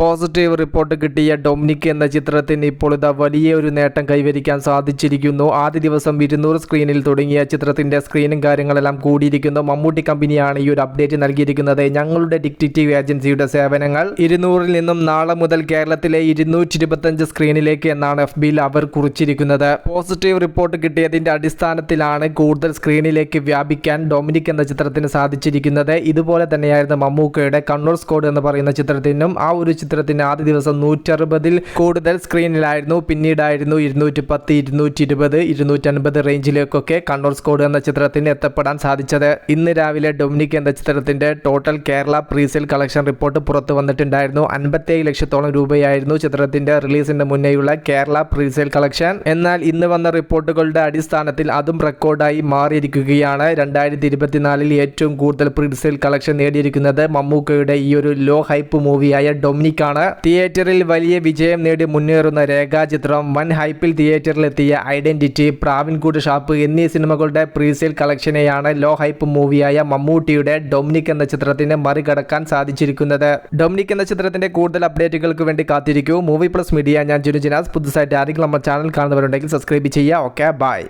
Positive report കിട്ടിയ Dominic എന്ന ചിത്രത്തിന് ഇപ്പോൾ ഇതാ വലിയ ഒരു നേട്ടം കൈവരിക്കാൻ സാധിച്ചിരിക്കുന്നു. ആദ്യ ദിവസം ഇരുന്നൂറ് സ്ക്രീനിൽ തുടങ്ങിയ ചിത്രത്തിന്റെ സ്ക്രീനും കാര്യങ്ങളെല്ലാം കൂടിയിരിക്കുന്നു. മമ്മൂട്ടി കമ്പനിയാണ് ഈ ഒരു അപ്ഡേറ്റ് നൽകിയിരിക്കുന്നത്. ഞങ്ങളുടെ ഡിക്റ്റേറ്റീവ് ഏജൻസിയുടെ സേവനങ്ങൾ ഇരുന്നൂറിൽ നിന്നും നാളെ മുതൽ കേരളത്തിലെ ഇരുന്നൂറ്റി സ്ക്രീനിലേക്ക് എന്നാണ് എഫ് ബിയിൽ അവർ കുറിച്ചിരിക്കുന്നത്. പോസിറ്റീവ് റിപ്പോർട്ട് കിട്ടിയതിന്റെ അടിസ്ഥാനത്തിലാണ് കൂടുതൽ സ്ക്രീനിലേക്ക് വ്യാപിക്കാൻ ഡൊമിനിക് എന്ന ചിത്രത്തിന് സാധിച്ചിരിക്കുന്നത്. ഇതുപോലെ തന്നെയായിരുന്നു മമ്മൂക്കയുടെ കണ്ണൂർ സ്കോഡ് എന്ന് പറയുന്ന ചിത്രത്തിനും ആ ഒരു ചിത്രത്തിന് ആദ്യ ദിവസം നൂറ്ററുപതിൽ കൂടുതൽ സ്ക്രീനിലായിരുന്നു. പിന്നീടായിരുന്നു ഇരുന്നൂറ്റി പത്ത് ഇരുന്നൂറ്റി ഇരുപത് ഇരുന്നൂറ്റൻപത് റേഞ്ചിലേക്കൊക്കെ കണ്ണൂർ സ്കോഡ് എന്ന ചിത്രത്തിന് എത്തപ്പെടാൻ സാധിച്ചത്. ഇന്ന് രാവിലെ ഡൊമിനിക് എന്ന ചിത്രത്തിന്റെ total Kerala presale collection report പുറത്തു വന്നിട്ടുണ്ടായിരുന്നു. അൻപത്തേഴ് ലക്ഷത്തോളം രൂപയായിരുന്നു ചിത്രത്തിന്റെ റിലീസിന്റെ മുന്നേയുള്ള കേരള പ്രീസെയിൽ കളക്ഷൻ. എന്നാൽ ഇന്ന് വന്ന റിപ്പോർട്ടുകളുടെ അടിസ്ഥാനത്തിൽ അതും റെക്കോർഡായി മാറിയിരിക്കുകയാണ്. രണ്ടായിരത്തി ഇരുപത്തിനാലിൽ ഏറ്റവും കൂടുതൽ പ്രീസെയിൽ കളക്ഷൻ നേടിയിരിക്കുന്നത് മമ്മൂക്കയുടെ ഈ ഒരു ലോ ഹൈപ്പ് മൂവിയായ ഡൊമിനിക്കാണ് തിയേറ്ററിൽ വലിയ വിജയം നേടി മുന്നേറുന്ന രേഖാചിത്രം വൻ ഹൈപ്പിൽ തിയേറ്ററിൽ എത്തിയ ഐഡന്റിറ്റി പ്രാവിൻകൂട് ഷാപ്പ് എന്നീ സിനിമകളുടെ പ്രീസെയിൽ കളക്ഷനെയാണ് ലോ ഹൈപ്പ് മൂവിയായ മമ്മൂട്ടിയുടെ ഡൊമിനിക് എന്ന ചിത്രത്തിന് മറികടക്കാൻ സാധിച്ചിരിക്കുന്നത്. ഡൊമിനിക് എന്ന ചിത്രത്തിന്റെ കൂടുതൽ അപ്ഡേറ്റുകൾക്ക് വേണ്ടി കാത്തിരിക്കൂ. മൂവി പ്ലസ് മീഡിയ ഞാൻ ജുനുജിനാസ് പുതുസായിട്ട് ആരെങ്കിലും നമ്മുടെ ചാനൽ കാണുന്നവരുണ്ടെങ്കിൽ സബ്സ്ക്രൈബ് ചെയ്യുക. Okay bye